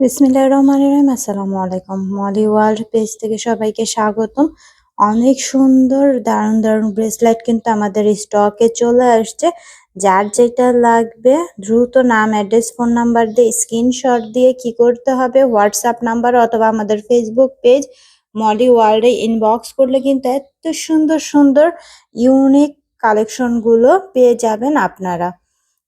বিসমিল্লাহ রহমান রহিম। আসসালামু আলাইকুম। মলি ওয়ার্ল্ড পেজ থেকে সবাইকে স্বাগতম। অনেক সুন্দর, দারুণ দারুণ ব্রেসলেট কিন্তু আমাদের স্টকে চলে আসছে। যার যেটা লাগবে, দ্রুত নাম অ্যাড্রেস ফোন নাম্বার দিয়ে স্ক্রিনশট দিয়ে কি করতে হবে হোয়াটসঅ্যাপ নাম্বার অথবা আমাদের ফেসবুক পেজ মলি ওয়ার্ল্ডে ইনবক্স করলে কিন্তু এত সুন্দর সুন্দর ইউনিক কালেকশনগুলো পেয়ে যাবেন আপনারা।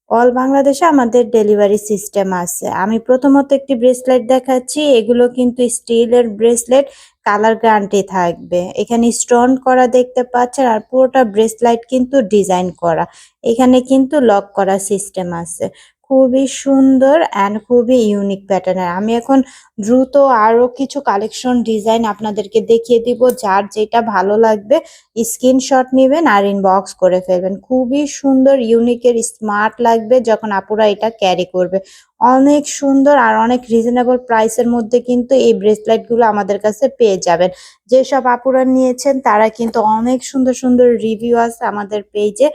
অল বাংলাদেশে আমাদের ডেলিভারি সিস্টেম আছে। আমি প্রথমত একটি ব্রেসলেট দেখাচ্ছি, এগুলো কিন্তু স্টিলের ব্রেসলেট কালার গ্যারান্টি থাকবে। এখানে স্টোন করা দেখতে পাচ্ছেন আর পুরোটা ব্রেসলাইট কিন্তু ডিজাইন করা। এখানে কিন্তু লক করা সিস্টেম আছে। খুবই সুন্দর অ্যান্ড খুবই ইউনিক প্যাটার্নের আমি এখন দ্রুত আরও কিছু কালেকশন ডিজাইন আপনাদেরকে দেখিয়ে দিব, যার যেটা ভালো লাগবে স্ক্রিনশট নেবেন আর ইনবক্স করে ফেলবেন। খুবই সুন্দর ইউনিকের স্মার্ট লাগবে যখন আপুরা এটা ক্যারি করবে। অনেক সুন্দর আর অনেক রিজনেবল প্রাইসের মধ্যে কিন্তু এই ব্রেসলেটগুলো আমাদের কাছে পেয়ে যাবেন। যেসব আপুরা নিয়েছেন, তারা কিন্তু অনেক সুন্দর সুন্দর রিভিউ আছে আমাদের পেজে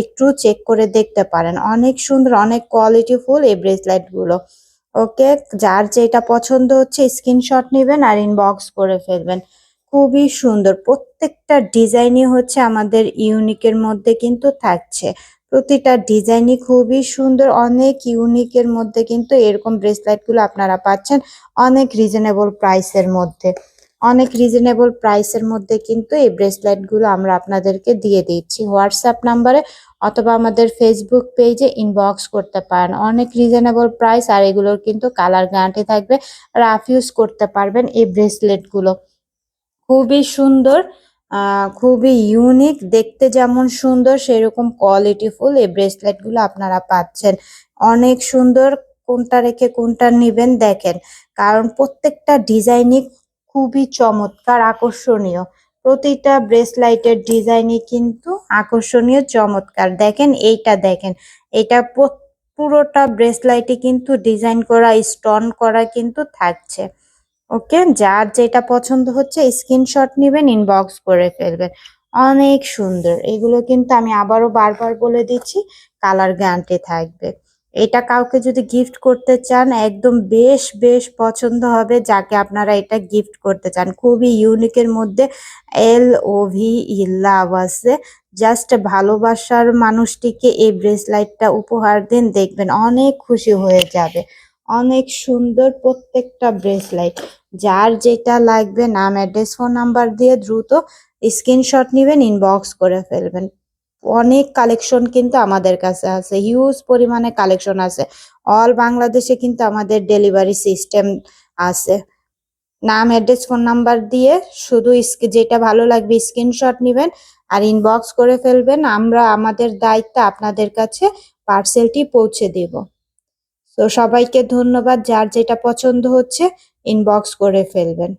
একটু চেক করে দেখতে পারেন। অনেক সুন্দর, অনেক কোয়ালিটি ফুল এই ব্রেসলেটগুলো। ওকে যার যেটা পছন্দ হচ্ছে স্ক্রিনশট নেবেন আর ইনবক্স করে ফেলবেন। খুবই সুন্দর। প্রত্যেকটা ডিজাইনই হচ্ছে আমাদের ইউনিকের মধ্যে কিন্তু থাকছে। প্রতিটা ডিজাইনই খুবই সুন্দর, অনেক ইউনিকের মধ্যে কিন্তু এরকম ব্রেসলেটগুলো আপনারা পাচ্ছেন অনেক রিজনেবল প্রাইসের মধ্যে। অনেক রিজনেবল প্রাইসের মধ্যে কিন্তু এই ব্রেসলেটগুলো আমরা আপনাদেরকে দিয়ে দিচ্ছি। হোয়াটসঅ্যাপ নাম্বারে অথবা আমাদের ফেসবুক পেজে ইনবক্স করতে পারেন। অনেক রিজনেবল প্রাইস আর এগুলোর কিন্তু কালার গ্যারান্টি থাকবে। রাফ ইউজ করতে পারবেন এই ব্রেসলেটগুলো। খুবই সুন্দর খুবই ইউনিক দেখতে যেমন সুন্দর, সেরকম কোয়ালিটি ফুল এই ব্রেসলেটগুলো আপনারা পাচ্ছেন। অনেক সুন্দর, কোনটা রেখে কোনটা নেবেন দেখেন। কারণ প্রত্যেকটা ডিজাইনই খুবই চমৎকার, আকর্ষণীয়। প্রতিটা ব্রেসলাইটের ডিজাইনই কিন্তু আকর্ষণীয়, চমৎকার। দেখেন, এইটা দেখেন। এটা পুরোটা ব্রেসলাইটে কিন্তু ডিজাইন করা, স্টোন করা কিন্তু থাকছে। ওকে? যার যেটা পছন্দ হচ্ছে, স্ক্রিনশট নেবেন, ইনবক্স করে ফেলবেন। অনেক সুন্দর। এগুলো কিন্তু আমি আবারও বারবার বলে দিচ্ছি, কালার গ্যারান্টি থাকবে। এটা কাউকে যদি গিফট করতে চান, একদম বেশ বেশ পছন্দ হবে যাকে আপনারা এটা গিফট করতে চান। খুবই ইউনিকের মধ্যে এল ও ভি লাভ আছে। জাস্ট ভালোবাসার মানুষটিকে এই ব্রেসলাইটটা উপহার দিন, দেখবেন অনেক খুশি হয়ে যাবে। অনেক সুন্দর প্রত্যেকটা ব্রেসলাইট যার যেটা লাগবে, নাম অ্যাড্রেস ফোন নাম্বার দিয়ে দ্রুত স্ক্রিনশট নেবেন ইনবক্স করে ফেলবেন। অনেক কালেকশন কিন্তু আমাদের কাছে আছে হিউজ পরিমাণে কালেকশন আছে। অল বাংলাদেশে কিন্তু আমাদের ডেলিভারি সিস্টেম আছে। নাম অ্যাড্রেস ফোন নাম্বার দিয়ে শুধু যেটা ভালো লাগবে স্ক্রিনশট নেবেন আর ইনবক্স করে ফেলবেন। আমরা আমাদের দায়িত্ব আপনাদের কাছে পার্সেলটি পৌঁছে দেব। তো সবাইকে ধন্যবাদ, যার যেটা পছন্দ হচ্ছে ইনবক্স করে ফেলবেন।